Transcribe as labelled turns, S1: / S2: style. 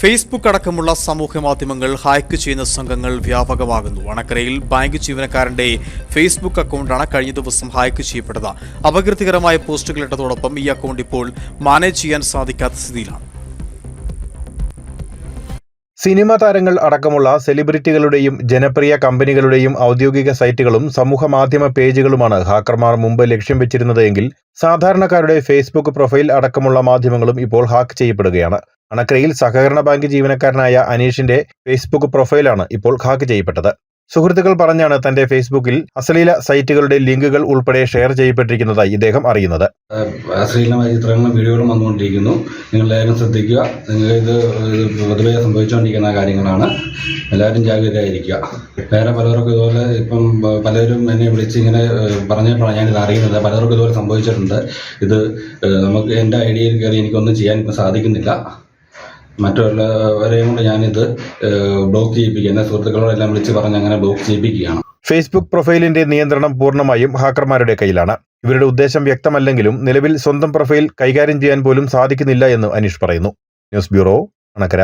S1: Facebook അടക്കമുള്ള സമൂഹ മാധ്യമങ്ങൾ ഹാക്ക് ചെയ്യുന്ന സംഘങ്ങൾ വ്യാപകമാകുന്നു. അണക്കരയിൽ ബാങ്ക് ജീവനക്കാരന്റെ ഫേസ്ബുക്ക് അക്കൗണ്ടാണ് കഴിഞ്ഞ ദിവസം ഹാക്ക് ചെയ്യപ്പെട്ടത്. അപകീർത്തികരമായ പോസ്റ്റുകൾ ഇട്ടതോടൊപ്പം ഈ അക്കൗണ്ട് ഇപ്പോൾ മാനേജ് ചെയ്യാൻ സാധിക്കാത്ത സ്ഥിതിയിലാണ്.
S2: സിനിമ താരങ്ങൾ അടക്കമുള്ള സെലിബ്രിറ്റികളുടെയും ജനപ്രിയ കമ്പനികളുടെയും ഔദ്യോഗിക സൈറ്റുകളും സമൂഹ മാധ്യമ പേജുകളുമാണ് ഹാക്കർമാർ മുമ്പ് ലക്ഷ്യം വെച്ചിരുന്നത് എങ്കിൽ സാധാരണക്കാരുടെ ഫേസ്ബുക്ക് പ്രൊഫൈൽ അടക്കമുള്ള മാധ്യമങ്ങളും ഇപ്പോൾ ഹാക്ക് ചെയ്യപ്പെടുകയാണ്. അണക്കരയിൽ സഹകരണ ബാങ്ക് ജീവനക്കാരനായ അനീഷിന്റെ ഫേസ്ബുക്ക് പ്രൊഫൈലാണ് ഇപ്പോൾ ഹാക്ക് ചെയ്യപ്പെട്ടത്. സുഹൃത്തുക്കൾ പറഞ്ഞാണ് തന്റെ ഫേസ്ബുക്കിൽ അശ്ലീല സൈറ്റുകളുടെ ലിങ്കുകൾ ഉൾപ്പെടെ ഷെയർ ചെയ്യപ്പെട്ടിരിക്കുന്നതായി ഇദ്ദേഹം അറിയുന്നത്.
S3: അശ്ലീലമായ ചിത്രങ്ങളും വീഡിയോകളും വന്നുകൊണ്ടിരിക്കുന്നു. നിങ്ങൾ എല്ലാവരും ശ്രദ്ധിക്കുക. നിങ്ങൾ ഇത് പൊതുവെ സംഭവിച്ചുകൊണ്ടിരിക്കുന്ന കാര്യങ്ങളാണ്. എല്ലാവരും ജാഗ്രതയായിരിക്കുക. വേറെ പലർക്കും ഇതുപോലെ ഇപ്പം പലരും എന്നെ വിളിച്ച് ഇങ്ങനെ പറഞ്ഞപ്പോഴാണ് ഞാനിത് അറിയുന്നത്. പലർക്കും ഇതുപോലെ സംഭവിച്ചിട്ടുണ്ട്. ഇത് നമുക്ക് എന്റെ ഐഡിയയിൽ കയറി എനിക്കൊന്നും ചെയ്യാൻ ഇപ്പം സാധിക്കുന്നില്ല. മറ്റുള്ളവരെയും കൊണ്ട് ഞാനിത് ബ്ലോക്ക് ചെയ്യിപ്പിക്കുക എന്റെ സുഹൃത്തുക്കളോടെല്ലാം വിളിച്ച് പറഞ്ഞ് അങ്ങനെ ബ്ലോക്ക് ചെയ്യിപ്പിക്കുകയാണ്.
S2: ഫേസ്ബുക്ക് പ്രൊഫൈലിന്റെ നിയന്ത്രണം പൂർണമായും ഹാക്കർമാരുടെ കയ്യിലാണ്. ഇവരുടെ ഉദ്ദേശം വ്യക്തമല്ലെങ്കിലും നിലവിൽ സ്വന്തം പ്രൊഫൈൽ കൈകാര്യം ചെയ്യാൻ പോലും സാധിക്കുന്നില്ല എന്ന് അനീഷ് പറയുന്നു. News bureau Anakkara.